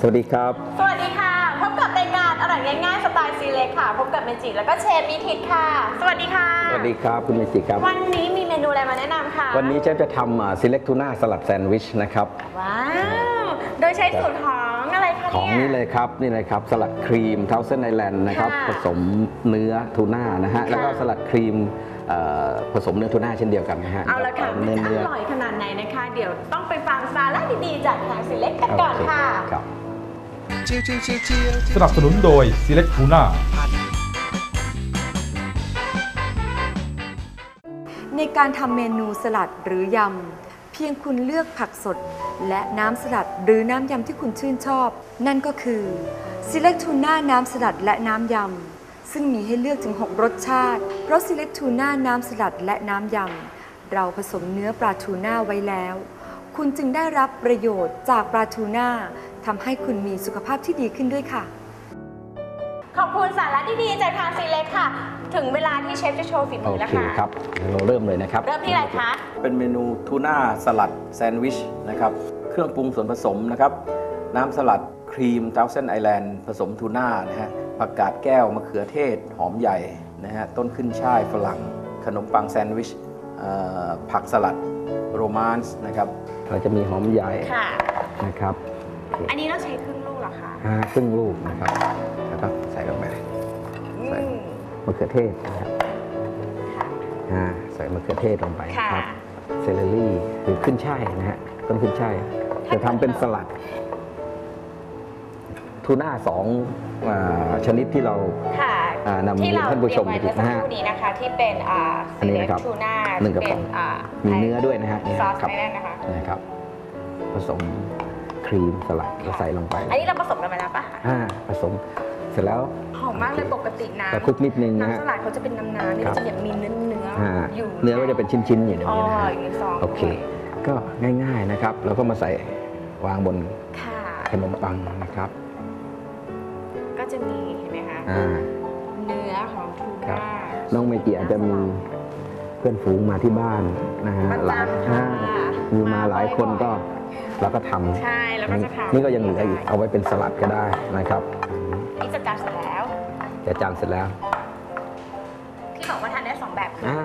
สวัสดีครับ สวัสดีค่ะ พบกับรายการอร่อยง่ายๆสไตล์ซีเล็กค่ะ พบกับเมจิแล้วก็เชฟมีทิศค่ะ สวัสดีค่ะ สวัสดีครับคุณเมจิครับ วันนี้มีเมนูอะไรมาแนะนำคะวันนี้เชฟจะทำซิเล็กทูน่าสลัดแซนด์วิชนะครับ ว้าว โดยใช้สูตรของอะไรคะของเนี่ยนี้เลยครับนี่เลยครับสลัดครีมเทาเซนไอแลนด์นะครับค่ะผสมเนื้อทูน่านะฮะค่ะแล้วก็สลัดครีมเอ่อผสมเนื้อทูน่าเช่นเดียวกันนะฮะ เอาละค่ะเนื้อจะเนื้ออร่อยขนาดไหนนะคะ เดี๋ยวต้องไปฟังสาระดีๆจากทางซีเล็กกันก่อนโเค่ะครับสนับสนุนโดย Select Tuna ในการทำเมนูสลัดหรือยำ เพียงคุณเลือกผักสด และน้ำสลัดหรือน้ำยำที่คุณชื่นชอบ นั่นก็คือ Select Tuna น้ำสลัดและน้ำยำ ซึ่งมีให้เลือกถึง 6 รสชาติ เพราะ Select Tuna น้ำสลัดและน้ำยำ เราผสมเนื้อปลาทูน่าไว้แล้ว คุณจึงได้รับประโยชน์จากปลาทูน่า ทำให้คุณมีสุขภาพที่ดีขึ้นด้วยค่ะ ขอบคุณสาระดีๆจากทางซีเล็กค่ะ ถึงเวลาที่เชฟจะโชว์ฝีโอมือแล้วเคค่ะ ครับเดี๋ยวเราเริ่มเลยนะครับ เริ่มที่อะไรคะ เป็นเมนูทูน่าสลัดแซนด์วิชนะครับ เครื่องปรุงส่วนผสมนะครับ น้ำสลัดครีมเทาเซนไอแลนด์ผสมทูน่านะฮะผักกาดแก้ว มะเขือเทศ หอมใหญ่นะฮะต้นขึ้นช่ายฝรั่ง ขนมปังแซนด์วิชเอ่อผักสลัดโรมานส์นะครับ เราจะมีหอมใหญ่ค่ะ นะครับ อันนี้เราใช้ครึ่งลูกเหรอคะห้าครึ่งลูกนะครับ แล้วก็ใส่ลงไปใส่อืมมะเขือเทศนะครับค่ะอ่าใส่มะเขือเทศลงไปค่ะครับเซเลอรี่คือขึ้นช่ายนะฮะต้นขึ้นช่ายจะทำเป็นสลัดทูน่าสองอาชนิดที่เราค่ะอ่านำที่เราท่านผู้ชมเรียกไว้เมื่อสักนะฮะครู่นี้นะคะที่เป็นอ่าอันนี้นะครับทูน่าหนึ่งกระป๋องเป็นอ่ามีเนื้อด้วยนะฮะเนี่ยซอสครับไม่แน่นนะคะนะครับ ผสม ครีมสลัดแล้วใส่ลงไปอันนี้เราผสมกันไปแล้วปะคะอ่าผสมเสร็จแล้วหอมมากเลยปกติน้ำก็คลุกนิดนึงนะฮะน้ำสลัดเขาจะเป็นน้ำน้ำนี่ครับจะแบบมีเนื้อเนื้ออ่าอยู่เนื้อก็จะเป็นชิ้นๆอยู่ในอ๋อนี้นะฮะอยู่ในซองโอเค ก็ง่ายๆนะครับแล้วก็มาใส่วางบนค่ะขนมปังนะครับ ก็จะมีเห็นไหมคะอ่าเนื้อของทูครัน่าบน้องเมจิอาจจะมีเพื่อนฝูงมาที่บ้านนะฮะประหลายจำอ่าค่ะมีมาหลายคนก็ เราก็ทำใช่แล้วก็จะทำ นี่ก็ยังเหลืออีกเอาไว้เป็นสลัดก็ได้นะครับนี่จัดการเสร็จแล้ว จะจานเสร็จแล้วที่บอกว่าทานได้สองแบบคืออ่า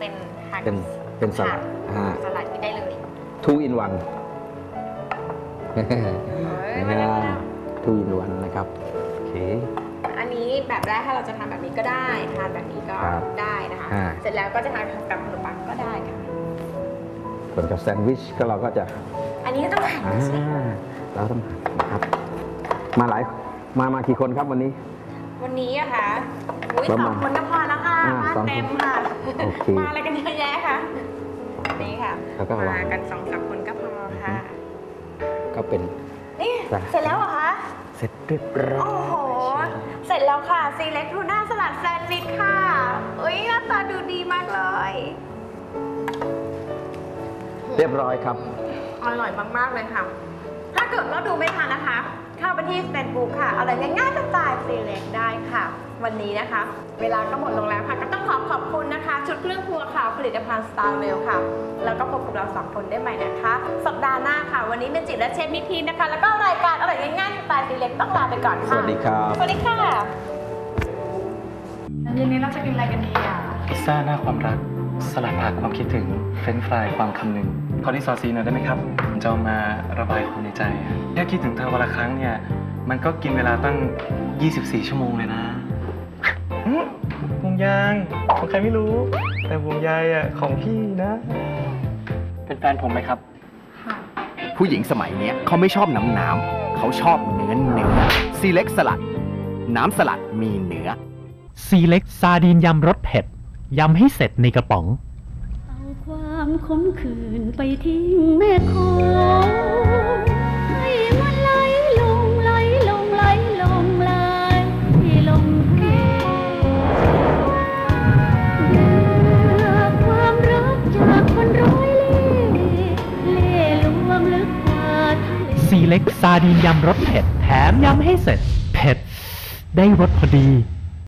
เป็นทานเป็นเป็นสลัดอ่าสลัดกินได้เลย two in one เฮ้ยไม่ได้ไม่ได้ two in one นะครับโอเค อันนี้แบบแรกถ้าเราจะทานแบบนี้ก็ได้ทานแบบนี้ก็ครับได้นะคะ อ่า เสร็จแล้วก็จะทานกับขนมปังก็ได้ค่ะ ส่วนกับแซนด์วิชก็เราก็จะ อันนี้ต้องหั่นอ่าสิเราต้องหั่นนะครับ มาหลายมามากี่คนครับวันนี้ วันนี้อะคะอุ้ยประสมาอณงคนก็พอแล้วค่ะอ่าบ้านสองคนเต็มค่ะ โอเคมาอะไรกันเยอะแยะค่ะนี่ค่ะแล้วก็วาง มากันสองสามคนก็พอค่ะก็เป็น นี่จ้ะ เสร็จแล้วเหรอคะ เสร็จเรียบร้อโอ้โหยเสร็จแล้วค่ะซีเล็กทูน่าสลัดแซนด์วิชค่ะ อุ้ยหน้าตาดูดีมากเลย เรียบร้อยครับ อร่อยมากๆเลยค่ะ ถ้าเกิดว่าดูไม่ทันนะคะ เข้าไปที่ Facebook ค่ะ อะไรง่ายๆสไตล์ซีเล็กได้ค่ะ วันนี้นะคะ เวลาก็หมดลงแล้วค่ะ ก็ต้องขอขอบคุณนะคะ ชุดเครื่องครัวค่ะ ผลิตภัณฑ์ Star w e l l ค่ะ แล้วก็พบกับเราสองคนได้ใหม่นะคะ สัปดาห์หน้าค่ะ วันนี้เมจิและเชฟนิทีนะคะ แล้วก็รายการอร่อยง่ายๆสไตล์ซีเล็กต้องลาไปก่อนสค่ะวัสดีครับ สวัสดีค่ะเย็นนี้เราจะกินอะไรกันดีอะพิซซ่าหน้าความรัก สลัดผักความคิดถึงเฟรนช์ฟรายความคำนึงขอที่ซอสซีหน่อยได้ไหมครับผมจะเอามาระบายความในใจอะแค่คิดถึงเธอวันละครั้งเนี่ย มันก็กินเวลาตั้ง 24 ชั่วโมงเลยนะหึห่วงยางของใครไม่รู้ แต่ห่วงใยอะของพี่นะ เป็นแฟนผมไหมครับ ผู้หญิงสมัยเนี้ยเขาไม่ชอบน้ำน้ำๆเขาชอบเนื้อเนื้อซีเล็กสลัด น้ำสลัดมีเนื้อซีเล็กซาดีนยำรสเผ็ด ยำให้เสร็จในกระป๋อง เอาความขมขื่นไปทิ้งแม่คงให้มันไหลลงไหลลงไหลลงไหลลงเกเลือกความรักจากคนร้อยเล่ห์เล่ห์ลวงลึกกว่าทะเลซีเล็กซาดีนยำรสเผ็ด แถมยำให้เสร็จ เผ็ด ได้รสพอดี